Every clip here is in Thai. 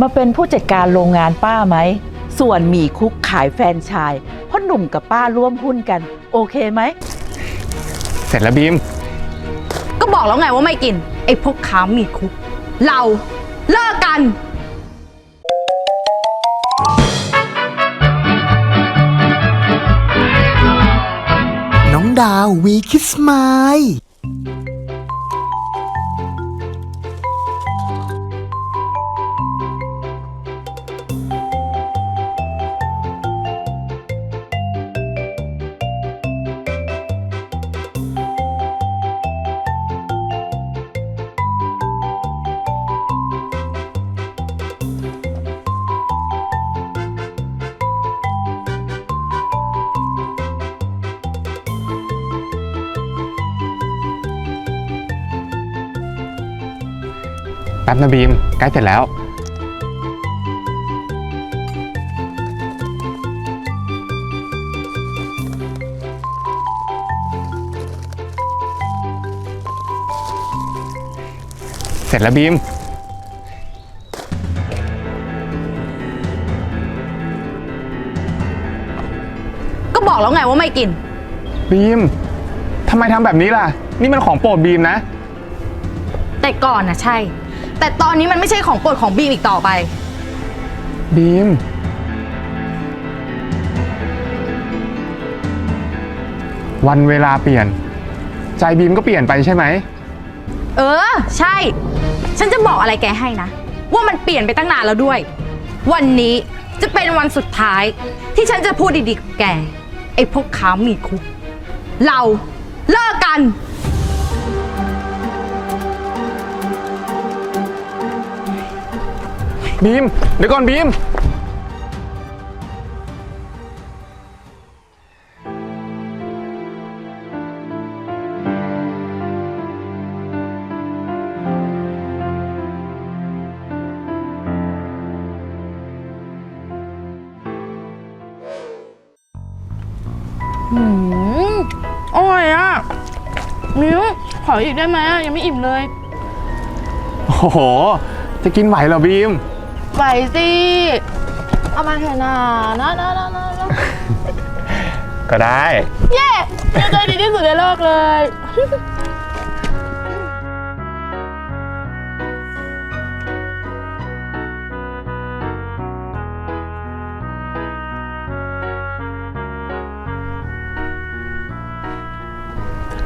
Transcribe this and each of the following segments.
มาเป็นผู้จัดการโรงงานป้าไหม ส่วนหมีคุกขายแฟรนไชายเพ่อหนุ่มกับป้าร่วมหุ้นกัน โอเคไหม เสร็จแล้วบีม ก็บอกแล้วไงว่าไม่กิน ไอ้พวกค้ามีคุก เราเลิกกัน น้องดาววีคิสมา แป๊บนะบีมใกล้เสร็จแล้ว เสร็จแล้วบีม ก็บอกแล้วไงว่าไม่กิน บีมทำไมทำแบบนี้ล่ะ นี่มันของโปรดบีมนะ แต่ก่อนนะใช่ แต่ตอนนี้มันไม่ใช่ของโปรดของบีมอีกต่อไป บีม วันเวลาเปลี่ยน ใจบีมก็เปลี่ยนไปใช่ไหม เออ ใช่ ฉันจะบอกอะไรแกให้นะ ว่ามันเปลี่ยนไปตั้งนานแล้วด้วย วันนี้จะเป็นวันสุดท้าย ที่ฉันจะพูดดีๆกับแก ไอ้พวกค้ามีคุก เราเลิกกัน บีม เดี๋ยวก่อนบีม อืมอร่อยอะ มิ้ว ขออีกได้ไหมอะยังไม่อิ่มเลย โอ้โห จะกินไหวเหรอบีม ไปสิ เอามาเถอะนะนะนะนะนะนะก็ได้ เย้ยังใจดีที่สุดในโลกเลย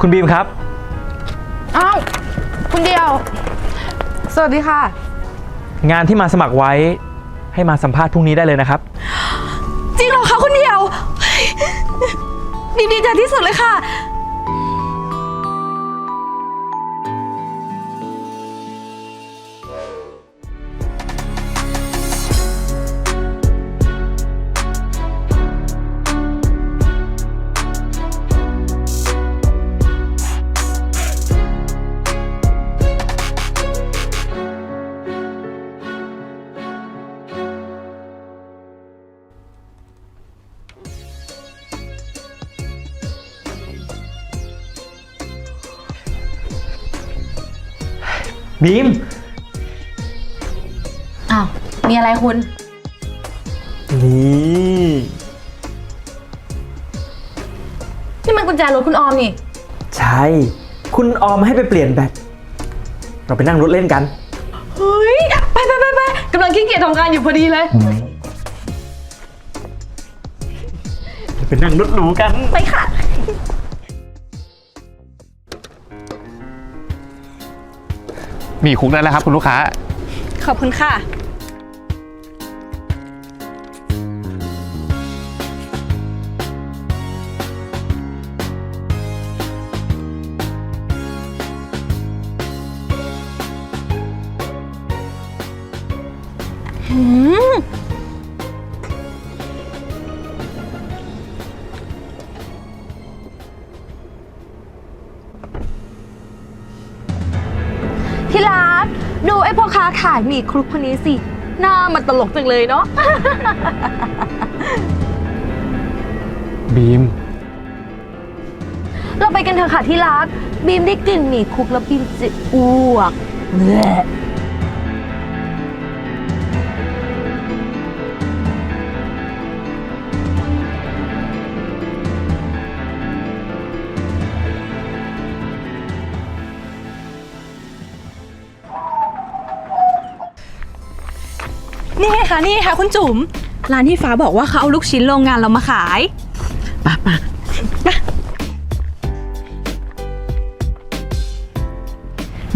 คุณบีมครับ อ้าวคุณเดียว สวัสดีค่ะ งานที่มาสมัครไว้ให้มาสัมภาษณ์พรุ่งนี้ได้เลยนะครับ จริงเหรอคะคุณเดียว ดีใจที่สุดเลยค่ะ บีม อ้าว มีอะไรคุณ นี่นี่มันกุญแจรถคุณออมนี่ ใช่ คุณออมให้ไปเปลี่ยนแบตเราไปนั่งรถเล่นกัน เฮ้ย ไปไปไปไปกำลังขี้เกียจทำงานอยู่พอดีเลย ไปนั่งรถหรูกัน ไปค่ะ มีคุกได้แล้วครับคุณลูกค้า ขอบคุณค่ะ ที่รักดูไอ้พ่อค้าขายหมีครุกคนนี้สิ หน้ามันตลกจังเลยเนาะ บีม เราไปกันเถอะค่ะที่รัก บีมได้กลิ่นหมี่คุกแล้วบีมจะอ้วกเ bleh นี่ไงคะนี่ไงคะคุณจุ๋มร้านที่ฟ้าบอกว่าเขาเอาลูกชิ้นโรงงานเรามาขายป้าป้า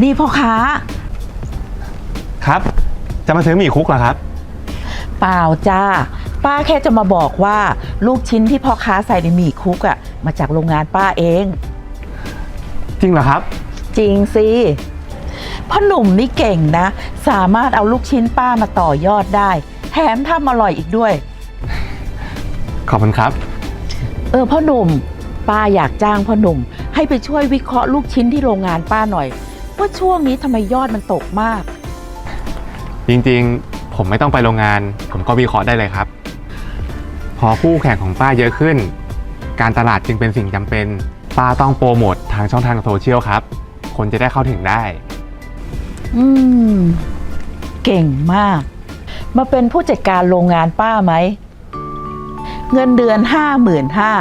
นี่พ่อค้า ครับ จะมาซื้อหมี่คุกเหรอครับ เปล่าจ้า ป้าแค่จะมาบอกว่า ลูกชิ้นที่พ่อค้าใส่ในหมี่คุกอะ่ะ มาจากโรงงานป้าเอง จริงเหรอครับ จริงสิพ่อหนุ่มนี่เก่งนะ สามารถเอาลูกชิ้นป้ามาต่อยอดได้ แถมทำอร่อยอีกด้วย ขอบคุณครับ เออพ่อหนุ่ม ป้าอยากจ้างพ่อหนุ่ม ให้ไปช่วยวิเคราะห์ลูกชิ้นที่โรงงานป้าหน่อย ว่าช่วงนี้ทำไมยอดมันตกมาก จริงๆ ผมไม่ต้องไปโรงงาน ผมก็วิเคราะห์ได้เลยครับ พอคู่แข่งของป้าเยอะขึ้น การตลาดจึงเป็นสิ่งจำเป็น ป้าต้องโปรโมททางช่องทางโซเชียลครับ คนจะได้เข้าถึงได้ อืม เก่งมาก มาเป็นผู้จัดการโรงงานป้าไหม เงินเดือนห้าหมื่นห้า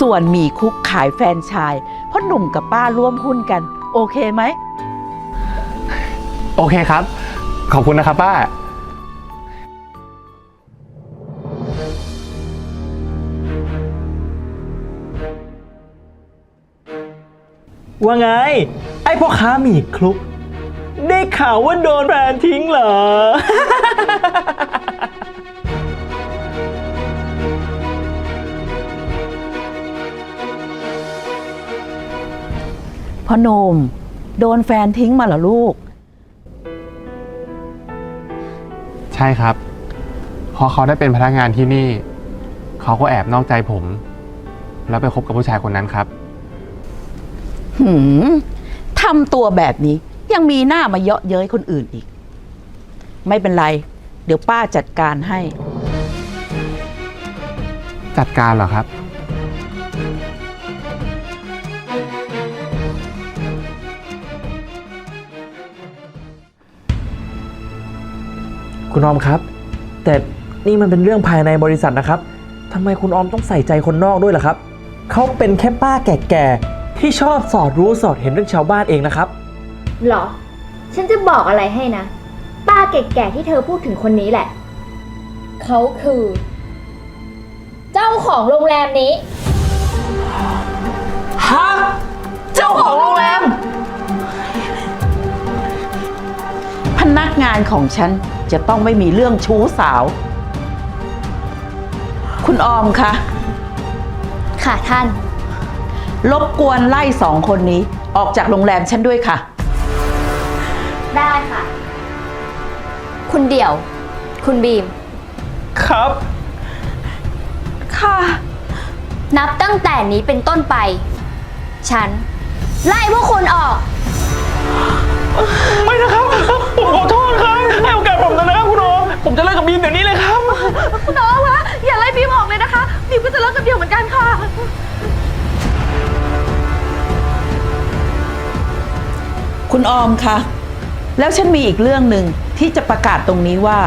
ส่วนหมีคุกขายแฟรนไชายพ่อหนุ่มกับป้าร่วมหุ้นกัน โอเคไหม โอเคครับ ขอบคุณนะครับป้า ว่าไง ไอ้พ่อค้าหมี่คลุก ได้ข่าวว่าโดนแฟนทิ้งเหรอ พ่อหนุ่มโดนแฟนทิ้งมาเหรอลูก ใช่ครับ พอเขาได้เป็นพนักงานที่นี่ เขาก็แอบนอกใจผม แล้วไปคบกับผู้ชายคนนั้นครับ หืมทำตัวแบบนี้ ยังมีหน้ามาเยาะเย้ยคนอื่นอีก ไม่เป็นไร เดี๋ยวป้าจัดการให้ จัดการเหรอครับ คุณออมครับ แต่นี่มันเป็นเรื่องภายในบริษัทนะครับทำไมคุณออมต้องใส่ใจคนนอกด้วยล่ะครับ เขาเป็นแค่ป้าแก่ๆที่ชอบสอดรู้สอดเห็นเรื่องชาวบ้านเองนะครับ หรอ ฉันจะบอกอะไรให้นะ ป้าแก่ๆที่เธอพูดถึงคนนี้แหละ เขาคือ เจ้าของโรงแรมนี้ ฮะเจ้าของโรงแรม พนักงานของฉันจะต้องไม่มีเรื่องชู้สาว คุณออมคะค่ะท่าน รบกวนไล่สองคนนี้ออกจากโรงแรมฉันด้วยค่ะ ได้ค่ะ คุณเดี่ยว คุณบีม ครับ ค่ะ นับตั้งแต่นี้เป็นต้นไป ฉัน ไล่พวกคุณออก ไม่นะครับ ผมขอโทษครับ ให้โอกาสผมนะครับคุณออมผมจะเลิกกับบีมเดี๋ยวนี้เลยครับ คุณน้องคะอย่าไล่บีมออกเลยนะคะบีมก็จะเลิกกับเดี่ยวเหมือนกันค่ะ คุณออมคะ แล้วฉันมีอีกเรื่องหนึ่งที่จะประกาศตรงนี้ว่า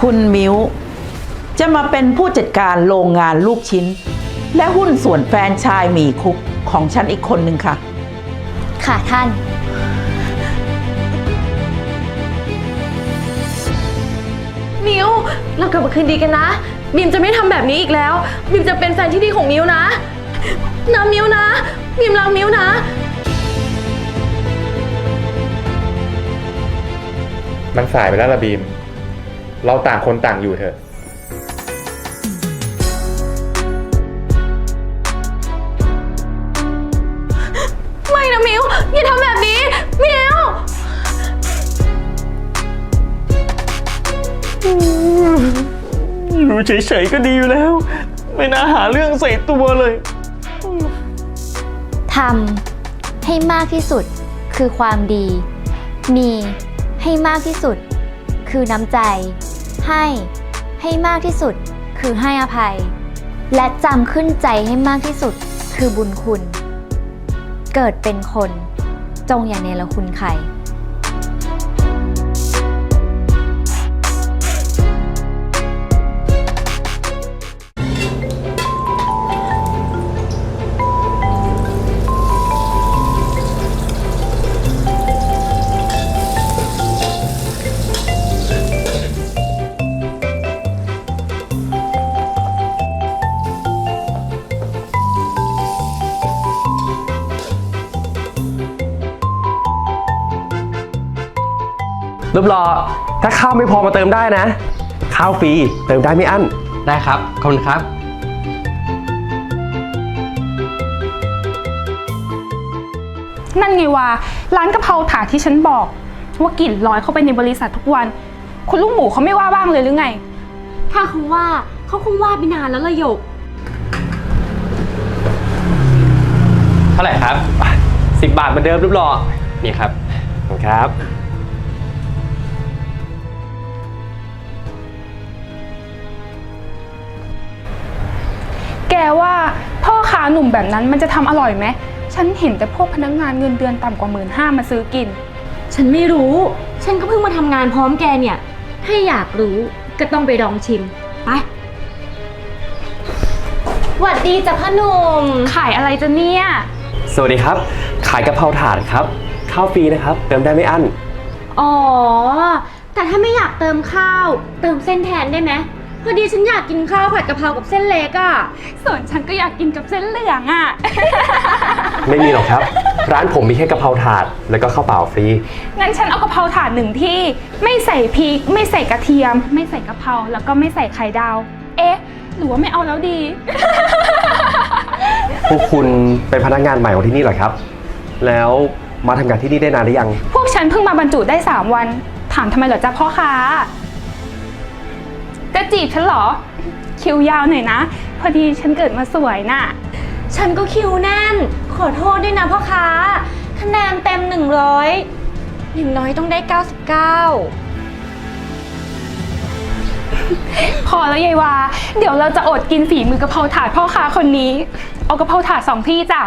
คุณมิวจะมาเป็นผู้จัดการโรงงานลูกชิ้น และหุ้นส่วนแฟรนไชายหมีคุกของฉันอีกคนหนึ่งค่ะ ค่ะท่าน มิวเรากลับมาคืนดีกันนะบีมจะไม่ทำแบบนี้อีกแล้วบีมจะเป็นแฟนที่ดีของมิวนะนะมิวนะบีมรักมิวนะ มันสายไปแล้วละบีม เราต่างคนต่างอยู่เถอะ ไม่นะมิวอย่าทำแบบนี้ มิวอยู่เฉยๆก็ดีอยู่แล้ว ไม่น่าหาเรื่องใส่ตัวเลย ทำให้มากที่สุดคือความดี มี ให้มากที่สุด คือน้ำใจ ให้ ให้มากที่สุด คือให้อภัย และจำขึ้นใจให้มากที่สุด คือบุญคุณ เกิดเป็นคน จงอย่าเนรคุณใคร รูปรอถ้าข้าวไม่พอมาเติมได้นะ ข้าวฟรีเติมได้ไม่อั้น ได้ครับขอบคุณครับ นั่นไงวะร้านกะเพราถาดที่ฉันบอก ว่ากลิ่นลอยเข้าไปในบริษัททุกวัน คุณลูกหมูเขาไม่ว่าบ้างเลยหรือไง ถ้าเขาว่าเขาคงว่าไปนานแล้วละหยก เท่าไหร่ครับ 10 บาทเหมือนเดิมรูปรอนี่ครับ ขอบคุณครับ ว่าพ่อค้าหนุ่มแบบนั้นมันจะทำอร่อยไหม ฉันเห็นแต่พวกพนักงานเงินเดือนต่ำกว่าหมื่นห้ามาซื้อกิน ฉันไม่รู้ ฉันก็เพิ่งมาทำงานพร้อมแกเนี่ย ถ้าอยากรู้ก็ต้องไปลองชิม ไป หวัดดีจ้ะพ่อหนุ่ม ขายอะไรจะเนี่ย สวัสดีครับ ขายกะเพราถาดครับ ข้าวฟรีนะครับ เติมได้ไม่อั้น อ๋อ แต่ถ้าไม่อยากเติมข้าว เติมเส้นแทนได้ไหม พอดีฉันอยากกินข้าวผัดกะเพรากับเส้นเล็กอะส่วนฉันก็อยากกินกับเส้นเหลืองอะไม่มีหรอกครับ ร้านผมมีแค่กะเพราถาดแล้วก็ข้าวเปล่าฟรี งั้นฉันเอากะเพราถาดหนึ่งที่ ไม่ใส่พริก ไม่ใส่กระเทียม ไม่ใส่กะเพราแล้วก็ไม่ใส่ไข่ดาว เอ๊ะ หรือว่าไม่เอาแล้วดี พวกคุณเป็นพนักงานใหม่ของที่นี่เหรอครับ แล้วมาทำงานที่นี่ได้นานหรือยัง พวกฉันเพิ่งมาบรรจุได้ 3 วัน ถามทำไมเหรอจ๊ะพ่อค้า จะจีบฉันเหรอ คิวยาวหน่อยนะ พอดีฉันเกิดมาสวยน่ะ ฉันก็คิวแน่น ขอโทษด้วยนะพ่อค้า คะแนนเต็ม 100อย่างน้อยต้องได้ 99 พอแล้วยายวา เดี๋ยวเราจะอดกินฝีมือกะเพราถาดพ่อค้าคนนี้ เอากะเพราถาดสองที่จ้ะ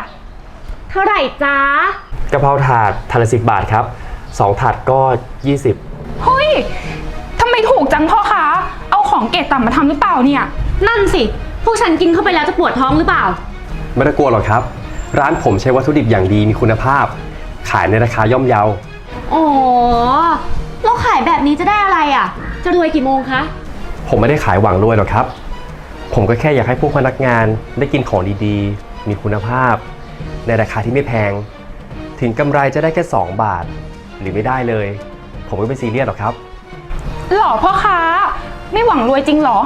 เท่าไหร่จ๊ะ กะเพราถาดถาดละสิบบาทครับสองถาดก็ 20 เฮ้ย ทำไมถูกจังพ่อค้าเอา ของเกรดต่ำมาทำหรือเปล่าเนี่ย นั่นสิ พวกฉันกินเข้าไปแล้วจะปวดท้องหรือเปล่า ไม่ต้องกลัวหรอกครับ ร้านผมใช้วัตถุดิบอย่างดีมีคุณภาพ ขายในราคาย่อมเยาอ๋อแล้วขายแบบนี้จะได้อะไรอะ จะรวยกี่โมงคะ ผมไม่ได้ขายหวังรวยหรอกครับ ผมก็แค่อยากให้พวกพนักงานได้กินของดีๆ มีคุณภาพ ในราคาที่ไม่แพง ถึงกำไรจะได้แค่ 2 บาท หรือไม่ได้เลย ผมก็ไม่ซีเรียสหรอกครับหรอพ่อค้า ไม่หวังรวยจริงเหรอ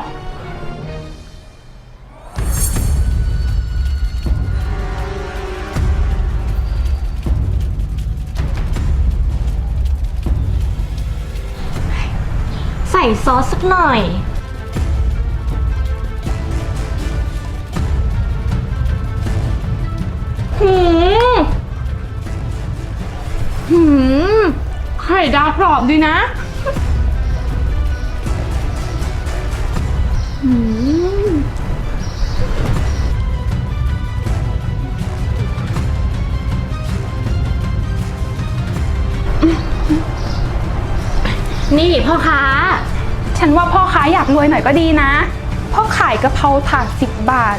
ใส่ซอสสักหน่อย หืม หืม ไข่ดาวกรอบดีนะ นี่พ่อค้า ฉันว่าพ่อค้าอยากรวยหน่อยก็ดีนะ พ่อขายกะเพราถาดสิบบาท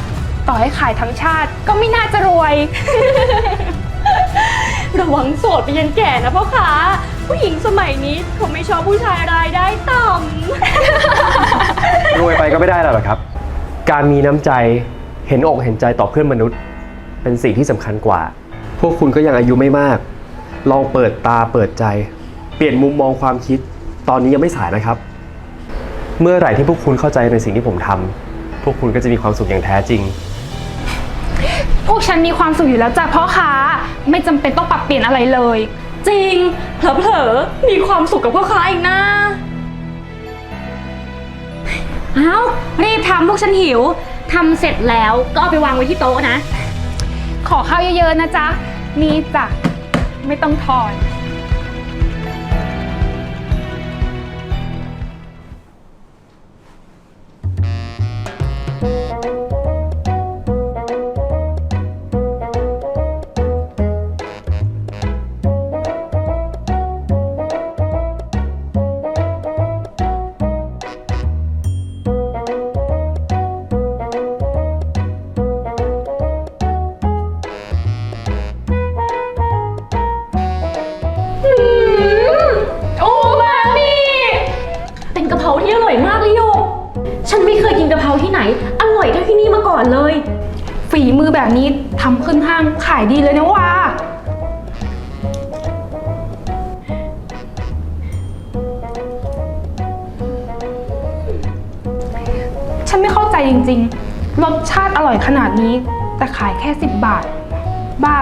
ต่อให้ขายทั้งชาติก็ไม่น่าจะรวย ระวังโสดไปยันแก่นะพ่อค้า ผู้หญิงสมัยนี้เขาไม่ชอบผู้ชายรายได้ต่ำรวยไปก็ไม่ได้แล้วหรอกครับ การมีน้ำใจเห็นอกเห็นใจต่อเพื่อนมนุษย์ เป็นสิ่งที่สำคัญกว่า พวกคุณก็ยังอายุไม่มาก ลองเปิดตาเปิดใจ เปลี่ยนมุมมองความคิด ตอนนี้ยังไม่สายนะครับ เมื่อไหร่ที่พวกคุณเข้าใจในสิ่งที่ผมทำพวกคุณก็จะมีความสุขอย่างแท้จริง พวกฉันมีความสุขอยู่แล้วจ้ะพ่อค้าไม่จำเป็นต้องปรับเปลี่ยนอะไรเลย จริงเผลอๆมีความสุขกับพ่อค้าอีกนะเอ้ารีบทำพวกฉันหิวทำเสร็จแล้วก็เอาไปวางไว้ที่โต๊ะนะ ขอข้าวเยอะๆนะจ๊ะ นี่จ้ะไม่ต้องทอน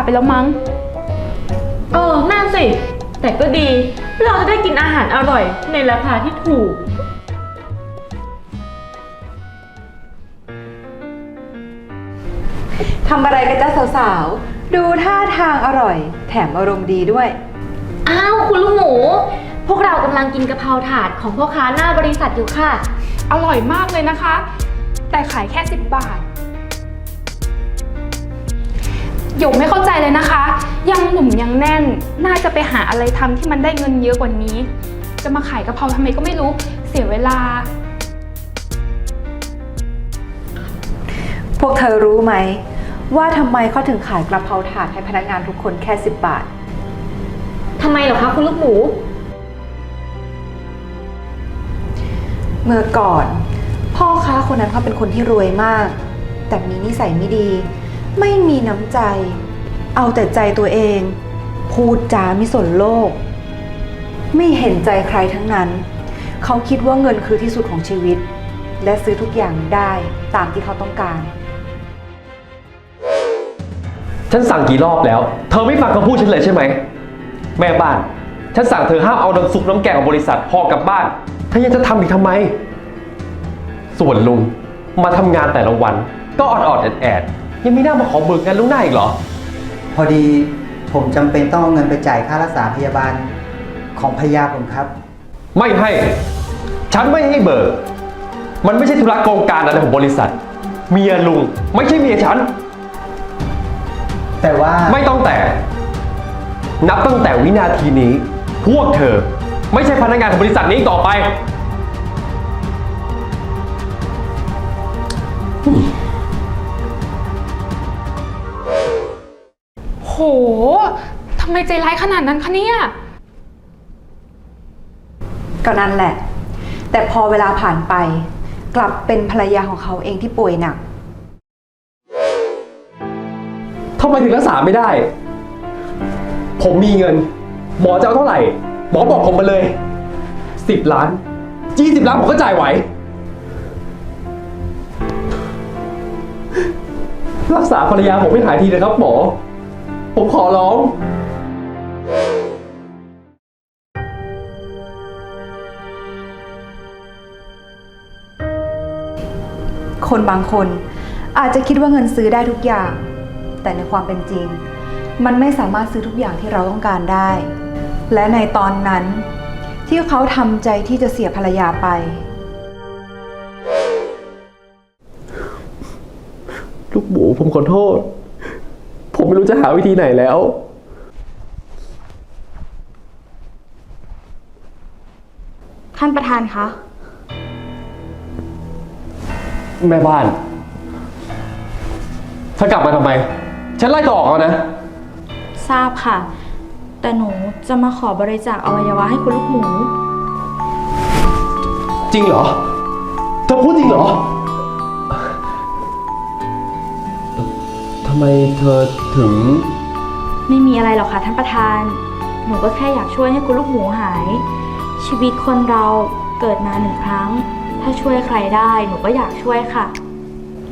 ไปแล้วมั้ง เออนั่นสิ แต่ก็ดี เราจะได้กินอาหารอร่อยในราคาที่ถูก ทำอะไรกันจ้าสาวๆ ดูท่าทางอร่อย แถมอารมณ์ดีด้วย อ้าว คุณลูกหมู พวกเรากำลังกินกะเพราถาดของพ่อค้าหน้าบริษัทอยู่ค่ะ อร่อยมากเลยนะคะ แต่ขายแค่ 10 บาท หยกไม่เข้าใจเลยนะคะ ยังหนุ่มยังแน่น น่าจะไปหาอะไรทำที่มันได้เงินเยอะกว่านี้ จะมาขายกะเพราทำไมก็ไม่รู้ เสียเวลา พวกเธอรู้ไหม ว่าทำไมเขาถึงขายกระเพราถาดให้พนักงานทุกคนแค่ 10 บาท ทำไมเหรอคะคุณลูกหมู เมื่อก่อน พ่อค้าคนนั้นเขาเป็นคนที่รวยมาก แต่มีนิสัยไม่ดี ไม่มีน้ำใจ เอาแต่ใจตัวเอง พูดจาไม่สนโลก ไม่เห็นใจใครทั้งนั้น เขาคิดว่าเงินคือที่สุดของชีวิต และซื้อทุกอย่างได้ตามที่เขาต้องการ ฉันสั่งกี่รอบแล้ว เธอไม่ฟังคำพูดฉันเลยใช่ไหม แม่บ้าน ฉันสั่งเธอห้ามเอาน้ำซุปน้ำแกงของบริษัทห่อกลับบ้านเธอยังจะทำอีกทำไม ส่วนลุงมาทำงานแต่ละวันก็ออดๆแอดๆ ยังมีหน้ามาขอเบิกเงินลุงหน้าอีกเหรอ พอดีผมจำเป็นต้องเอาเงินไปจ่ายค่ารักษาพยาบาลของภรรยาผมครับ ไม่ให้ ฉันไม่ให้เบิก มันไม่ใช่ธุระโครงการอะไรของบริษัท เมียลุงไม่ใช่เมียฉัน แต่ว่าไม่ต้องแต่ นับตั้งแต่วินาทีนี้ พวกเธอไม่ใช่พนักงานของบริษัทนี้อีกต่อไปโห ทำไมใจร้ายขนาดนั้นคะเนี่ย ก็นั่นแหละ แต่พอเวลาผ่านไป กลับเป็นภรรยาของเขาเองที่ป่วยหนัก ทำไมถึงรักษาไม่ได้ ผมมีเงิน หมอจะเอาเท่าไหร่ หมอบอกผมมาเลย10ล้าน20ล้านผมก็จ่ายไหว รักษาภรรยาผมไม่หายทีนะครับหมอ ผมขอร้อง คนบางคนอาจจะคิดว่าเงินซื้อได้ทุกอย่าง แต่ในความเป็นจริง มันไม่สามารถซื้อทุกอย่างที่เราต้องการได้ และในตอนนั้น ที่เขาทำใจที่จะเสียภรรยาไป ลูกหมูผมขอโทษผม ไม่รู้จะหาวิธีไหนแล้ว ท่านประธานคะ แม่บ้านเธอกลับมาทำไม ฉันไล่เธอออกแล้วนะ ทราบค่ะ แต่หนูจะมาขอบริจาคอวัยวะให้คุณลูกหมู จริงเหรอ เธอพูดจริงเหรอ ไมเธอถึง ไม่มีอะไรหรอกค่ะท่านประธาน หนูก็แค่อยากช่วยให้คุณลูกหมูหาย ชีวิตคนเราเกิดมาหนึ่งครั้ง ถ้าช่วยใครได้ หนูก็อยากช่วยค่ะ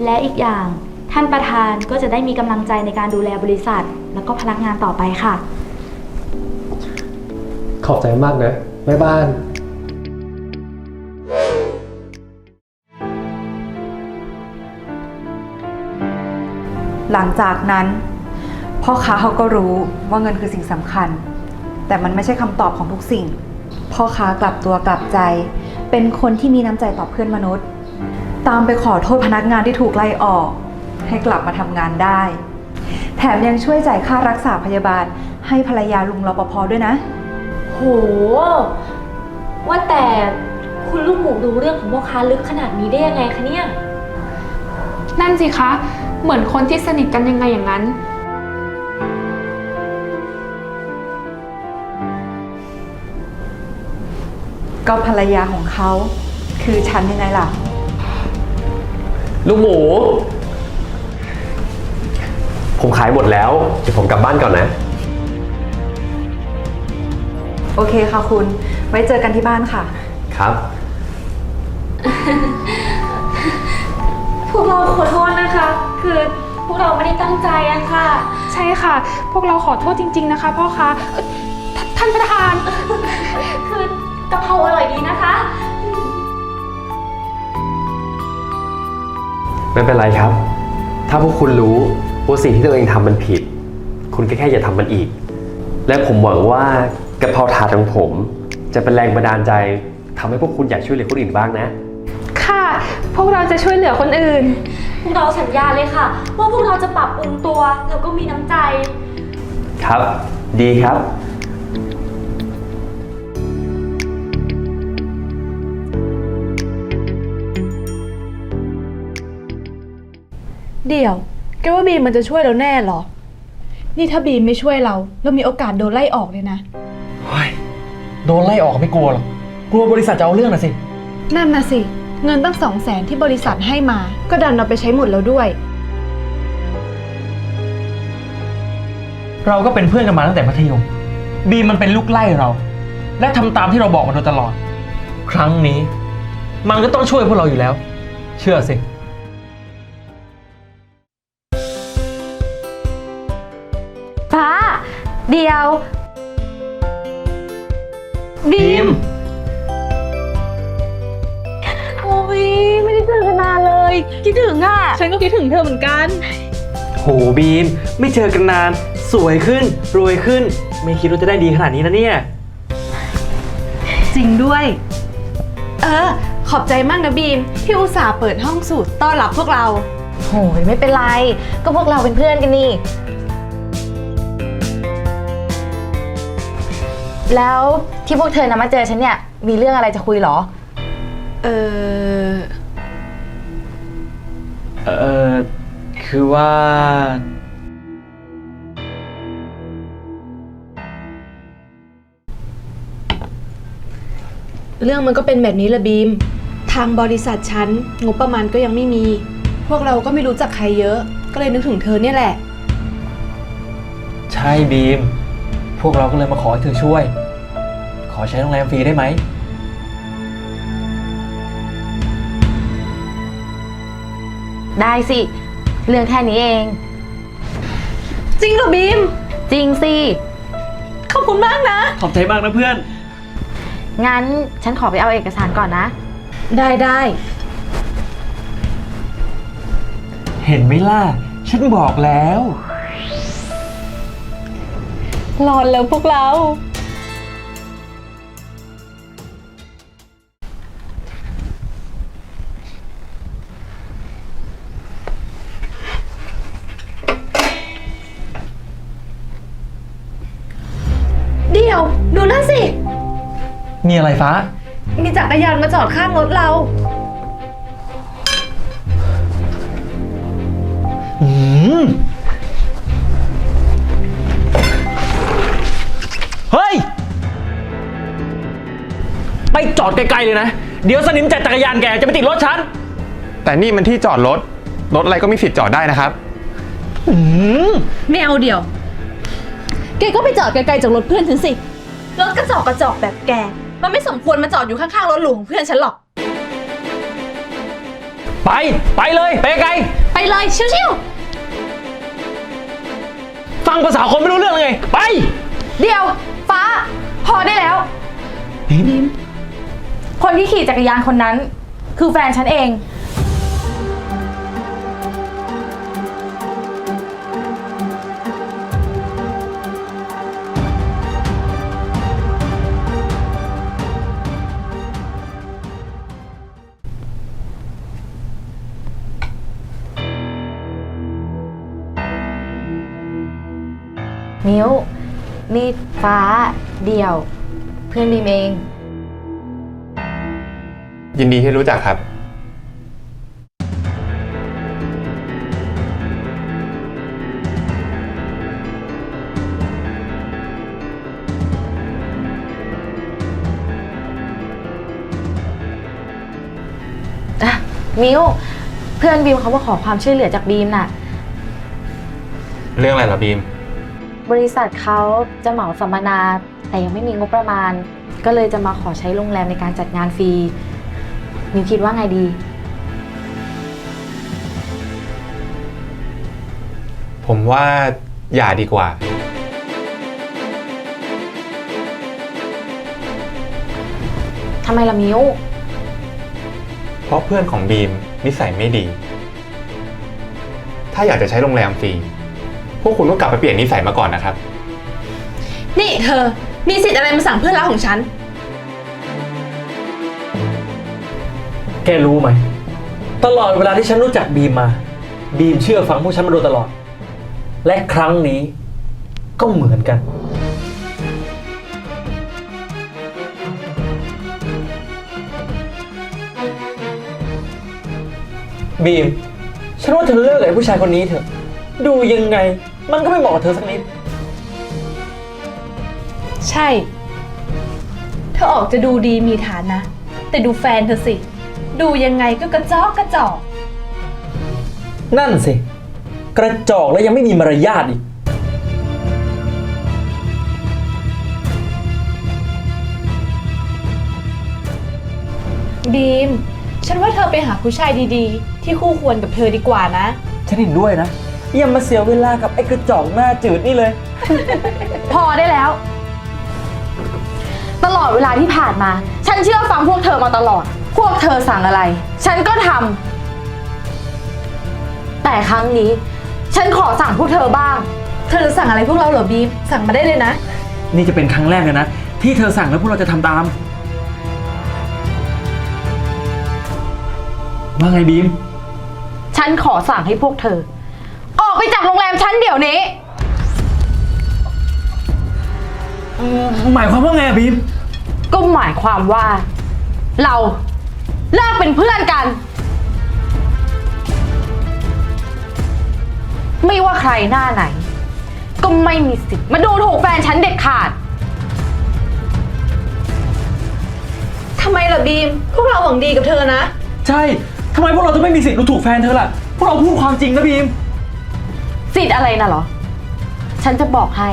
และอีกอย่างท่านประธานก็จะได้มีกำลังใจในการดูแลบริษัท แล้วก็พนักงานต่อไปค่ะ ขอบใจมากนะแม่บ้าน หลังจากนั้น พ่อค้าเขาก็รู้ว่าเงินคือสิ่งสำคัญ แต่มันไม่ใช่คำตอบของทุกสิ่ง พ่อค้ากลับตัวกลับใจ เป็นคนที่มีน้ำใจต่อเพื่อนมนุษย์ ตามไปขอโทษพนักงานที่ถูกไล่ออก ให้กลับมาทำงานได้ แถมยังช่วยจ่ายค่ารักษาพยาบาล ให้ภรรยาลุงรปภด้วยนะ โห ว่าแต่คุณลูกหมูดูเรื่องของพ่อค้าลึกขนาดนี้ได้ยังไงคะเนี่ย นั่นสิคะ เหมือนคนที่สนิทกันยังไงอย่างนั้น ก็ภรรยาของเขา คือฉันยังไงล่ะ ลูกหมู ผมขายหมดแล้ว เดี๋ยวผมกลับบ้านก่อนนะ โอเคค่ะคุณ ไว้เจอกันที่บ้านค่ะ ครับ พวกเราขอโทษนะคะ คือพวกเราไม่ได้ตั้งใจอะค่ะ ใช่ค่ะ พวกเราขอโทษจริง ๆ นะคะพ่อคะเอ่อท่านท่านประธาน คือกะเพราอร่อยดีนะคะ ไม่เป็นไรครับ ถ้าพวกคุณรู้ว่าสิ่งที่ตัวเองทำมันผิด คุณก็แค่อย่าทำมันอีก และผมหวังว่ากะเพราถาดของผม จะเป็นแรงบันดาลใจทำให้พวกคุณอยากช่วยเหลือคนอื่นบ้างนะค่ะ พวกเราจะช่วยเหลือคนอื่น พวกเราสัญญาเลยค่ะ ว่าพวกเราจะปรับปรุงตัวแล้วก็มีน้ำใจ ครับ ดีครับ เดี๋ยว แกว่าบีมมันจะช่วยเราแน่เหรอ นี่ถ้าบีมไม่ช่วยเรา เรามีโอกาสโดนไล่ออกเลยนะเฮ้ยโดนไล่ออกไม่กลัวหรอก กลัวบริษัทจะเอาเรื่องนะสิ นั่นนะสิ เงินตั้งสองแสนที่บริษัทให้มา ก็ดันเอาไปใช้หมดแล้วด้วย เราก็เป็นเพื่อนกันมาตั้งแต่มัธยม บีมมันเป็นลูกไล่เรา และทำตามที่เราบอกมาโดยตลอด ครั้งนี้ มันก็ต้องช่วยพวกเราอยู่แล้ว เชื่อสิ ฟ้า เดียว บีม คิดถึงอะ ฉันก็คิดถึงเธอเหมือนกัน โหบีม ไม่เจอกันนาน สวยขึ้น รวยขึ้น ไม่คิดว่าจะได้ดีขนาดนี้นะเนี่ย จริงด้วย เออ ขอบใจมากนะบีม ที่อุตส่าห์เปิดห้องสูตรต้อนรับพวกเรา โหยไม่เป็นไร ก็พวกเราเป็นเพื่อนกันนี่ แล้วที่พวกเธอนำมาเจอฉันเนี่ย มีเรื่องอะไรจะคุยเหรอ เออ เออคือว่า เรื่องมันก็เป็นแบบนี้ละบีม ทางบริษัทฉันงบประมาณก็ยังไม่มี พวกเราก็ไม่รู้จักใครเยอะ ก็เลยนึกถึงเธอเนี่ยแหละ ใช่บีม พวกเราก็เลยมาขอให้เธอช่วย ขอใช้โรงแรมฟรีได้ไหม ได้สิ เรื่องแค่นี้เอง จริงเหรอบีม จริงสิ ขอบคุณมากนะ ขอบใจมากนะเพื่อน งั้นฉันขอไปเอาเอกสารก่อนนะ ได้ได้เห็นไหมล่ะ ฉันบอกแล้ว รอนแล้วพวกเรา มีอะไรฟ้า มีจักรยานมาจอดข้างรถเรา อืม เฮ้ย ไปจอดไกลๆเลยนะ เดี๋ยวสนิมจัดจักรยานแกจะไปติดรถฉัน แต่นี่มันที่จอดรถ รถอะไรก็มีสิทธิ์จอดได้นะครับ อืม ไม่เอาเดี๋ยว แกก็ไปจอดไกลๆจากรถเพื่อนฉันสิ รถกระจอกกระจอกแบบแก มันไม่สมควรมาจอดอยู่ข้างๆรถหรูของเพื่อนฉันหรอก ไป ไปเลยไปไกลไปเลยชิวฟังภาษาคนไม่รู้เรื่องเลยไงไปเดี๋ยว ฟ้า พอได้แล้วบีมคนที่ขี่จักรยานคนนั้น คือแฟนฉันเอง มิวนี่ฟ้า เดี่ยว เพื่อนบีมเอง ยินดีที่รู้จักครับอะมิวเพื่อนบีมเขามาขอความช่วยเหลือจากบีมน่ะ เรื่องอะไรเหรอบีม บริษัทเขาจะเหมาสัมมนา แต่ยังไม่มีงบประมาณ ก็เลยจะมาขอใช้โรงแรมในการจัดงานฟรีนิวคิดว่าไงดี ผมว่าอย่าดีกว่า ทำไมละมิวเพราะเพื่อนของบีมนิสัยไม่ดี ถ้าอยากจะใช้โรงแรมฟรี พวกคุณต้องกลับไปเปลี่ยนนิสัยมาก่อนนะครับ นี่เธอ มีสิทธิ์อะไรมาสั่งเพื่อนรักของฉัน แกรู้ไหม ตลอดเวลาที่ฉันรู้จักบีมมา บีมเชื่อฟังพวกฉันมาโดยตลอด และครั้งนี้ก็เหมือนกัน บีม ฉันว่าเธอเลิกกับไอ้ผู้ชายคนนี้เถอะ ดูยังไง มันก็ไม่เหมาะกับเธอสักนิด ใช่ เธอออกจะดูดีมีฐานะ แต่ดูแฟนเธอสิ ดูยังไงก็กระจอกกระจอก นั่นสิ กระจอกแล้วยังไม่มีมารยาทอีก บีม ฉันว่าเธอไปหาผู้ชายดีๆ ที่คู่ควรกับเธอดีกว่านะ ฉันเห็นด้วยนะ อย่ามาเสียเวลากับไอ้กระจอกหน้าจืดนี่เลย พอได้แล้ว ตลอดเวลาที่ผ่านมา ฉันเชื่อฟังพวกเธอมาตลอด พวกเธอสั่งอะไร ฉันก็ทำแต่ครั้งนี้ ฉันขอสั่งพวกเธอบ้าง เธอจะสั่งอะไรพวกเราเหรอบีมสั่งมาได้เลยนะ นี่จะเป็นครั้งแรกเลยนะ ที่เธอสั่งแล้วพวกเราจะทำตาม ว่าไงบีม ฉันขอสั่งให้พวกเธอ ออกไปจากโรงแรมฉันเดี๋ยวนี้ หมายความว่าไงอะบีมก็หมายความว่า เราเลิกเป็นเพื่อนกัน ไม่ว่าใครหน้าไหน ก็ไม่มีสิทธิ์มาดูถูกแฟนฉันเด็ดขาด ทำไมล่ะบีม พวกเราหวังดีกับเธอนะ ใช่ทำไมพวกเราจะไม่มีสิทธิ์รู้ถูกแฟนเธอล่ะ พวกเราพูดความจริงนะบีม สิทธิ์อะไรนะเหรอ ฉันจะบอกให้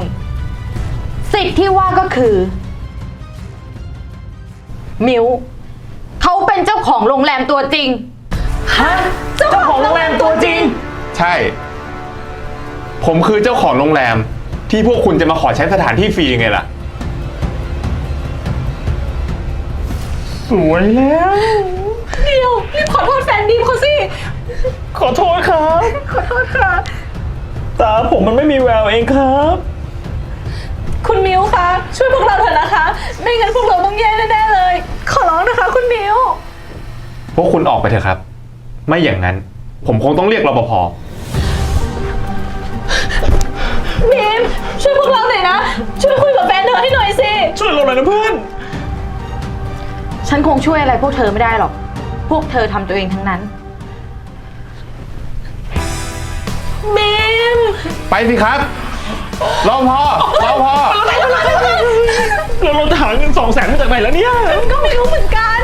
สิทธิ์ที่ว่าก็คือ มิวเขาเป็นเจ้าของโรงแรมตัวจริง ฮะเจ้าของโรงแรมตัวจริง ใช่ ผมคือเจ้าของโรงแรม ที่พวกคุณจะมาขอใช้สถานที่ฟรีไงล่ะ สวยแล้ว เดี๋ยวรีบขอโทษแฟนบีมเขาสิ ขอโทษครับ ขอโทษค่ะ ตาผมมันไม่มีแววเองครับ คุณมิวคะช่วยพวกเราเถอะนะคะ ไม่งั้นพวกเราต้องแย่แน่ๆเลย ขอร้องนะคะ คุณมิวพวกคุณออกไปเถอะครับ ไม่อย่างนั้น ผมคงต้องเรียกรปภบีมช่วยพวกเราหน่อยนะ ช่วยคุยกับแฟนเธอให้หน่อยสิ ช่วยเราหน่อยนะเพื่อน ฉันคงช่วยอะไรพวกเธอไม่ได้หรอก พวกเธอทำตัวเองทั้งนั้น ไปสิครับรปภรปภเราเราจะหาเงินสองแสนมาจากไหนแล้วเนี่ย ก็ไม่รู้เหมือนกัน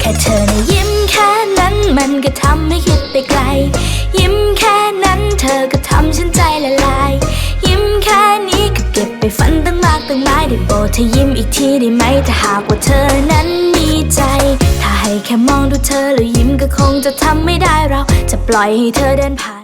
แค่เธอนะยิ้มแค่นั้นมันก็ทำให้คิดไปไกล ยิ้มแค่นั้นเธอก็ทำฉันใจละลาย ฝันตั้งมากตั้งหลายได้โบเธอยิ้มอีกทีได้ไหมถ้าหากว่าเธอนั้นมีใจ ถ้าให้แค่มองดูเธอแล้วยิ้มก็คงจะทำไม่ได้เราจะปล่อยให้เธอเดินผ่าน